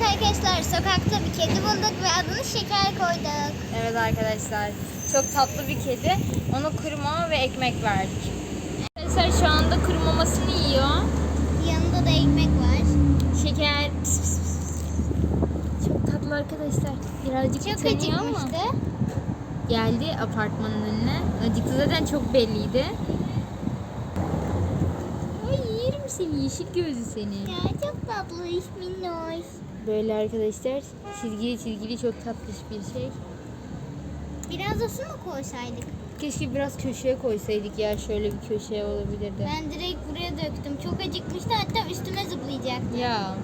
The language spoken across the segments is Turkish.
Evet arkadaşlar sokakta bir kedi bulduk ve adını Şeker koyduk. Evet arkadaşlar. Çok tatlı bir kedi. Ona kuru mama ve ekmek verdik. Arkadaşlar şu anda kuru mamasını yiyor. Yanında da ekmek var. Şeker. Pıs pıs pıs. Çok tatlı arkadaşlar. Birazcık Çok utanıyor ama acıkmıştı. geldi apartmanın önüne. Acıktı zaten çok belliydi. Ay yerim seni yeşil gözlü seni. Ya çok tatlı iş minnoş. Böyle arkadaşlar çizgili çizgili çok tatlış bir şey. Biraz da su mu koysaydık? Keşke biraz köşeye koysaydık ya şöyle bir köşeye olabilirdi. Ben direkt buraya döktüm. Çok acıkmıştı hatta üstüme zıplayacaktı. Ya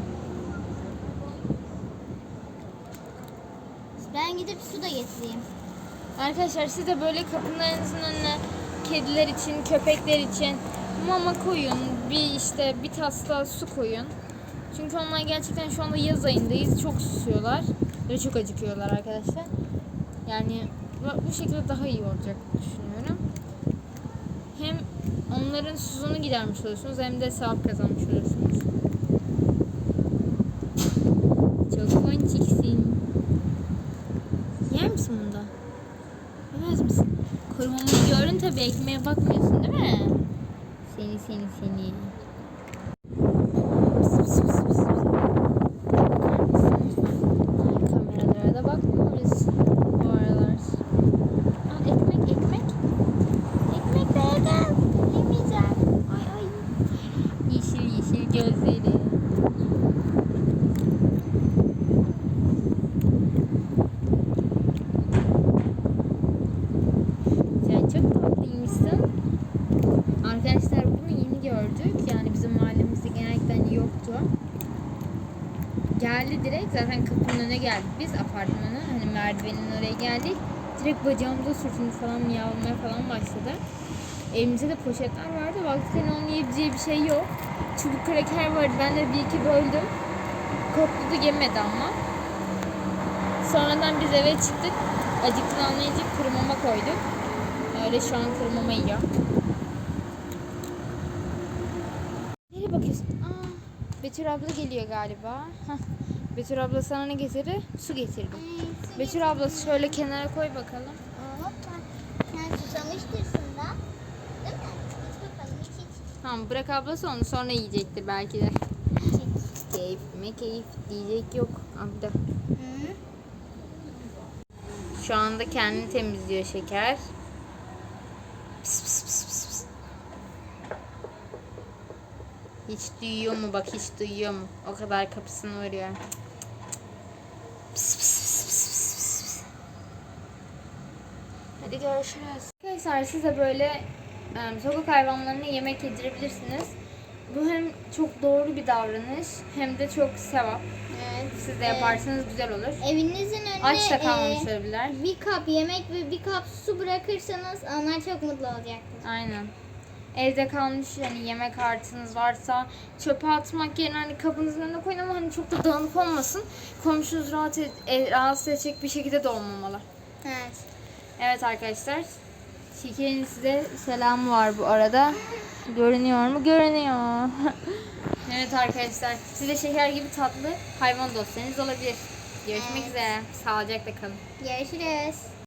Ben gidip su da getireyim. arkadaşlar siz de böyle kapılarınızın önüne kediler için, köpekler için mama koyun. Bir işte bir tasla su koyun. Çünkü onlar gerçekten şu anda yaz ayındayız. Çok susuyorlar ve çok acıkıyorlar arkadaşlar. Yani bu- şekilde daha iyi olacak düşünüyorum. Hem onların susuzluğunu gidermiş oluyorsunuz hem de sevap kazanmış oluyorsunuz. Çok ponçiksin. Yer misin bunda? Yemez misin? Korumamı gördün tabii ekmeğe bakmıyorsun değil mi? Seni seni seni. Bu aralar. Aa, ekmek ekmek. Ekmek? Yemeyeceğim. Ay ay. Yeşil yeşil gözleri. Sen çok tatlıymışsın. Arkadaşlar bunu yeni gördük. Yani bizim mahallemizde genellikle yoktu. Geldi direkt zaten kapının önüne geldik biz apartmanın hani merdivenin oraya geldik. Direkt bacağımıza sürtündü falan miyavlamaya falan başladı. Elimizde de poşetler vardı. Baktık hani onun yiyebileceği bir şey yok. Çubuk kraker vardı. Ben de bir iki böldüm. Kokladı yemedi ama. Sonradan biz eve çıktık. Acıktığını anlayınca kuru mama koyduk. Öyle şu an kuru yiyor. Nereye bakıyorsun? Aa, Betül abla geliyor galiba. Hah. Betül abla sana ne getirdi? Su getirdi. Ay, su Betül abla şöyle kenara koy bakalım. Hoppa. Sen susamıştırsın da. Değil mi? İç bakalım iç iç. Tamam bırak ablası onu sonra yiyecektir belki de. İç iç. Keyif mi keyif diyecek yok. Abla. Hı? Şu anda kendini temizliyor şeker. Pıs pıs pıs pıs pıs. Hiç duyuyor mu bak hiç duyuyor mu? O kadar kapısını vuruyor. Hadi görüşürüz. Arkadaşlar size böyle em, sokak hayvanlarına yemek yedirebilirsiniz. Bu hem çok doğru bir davranış hem de çok sevap. Evet. Siz de Ee, yaparsanız güzel olur. Evinizin önüne Aç da e, kalmamış olabilirler. bir kap yemek ve bir kap su bırakırsanız onlar çok mutlu olacaktır. Aynen. Evde kalmış hani yemek artınız varsa çöpe atmak yerine hani kabınızın önüne koyun ama hani çok da dağınık olmasın. Komşunuz rahat et, e, rahatsız edecek bir şekilde de olmamalı. Evet. Evet arkadaşlar. Şeker'in size selamı var bu arada. Görünüyor mu? Görünüyor. evet arkadaşlar. Siz de şeker gibi tatlı hayvan dostlarınız olabilir. Görüşmek Evet. üzere. Sağlıcakla kalın. Görüşürüz.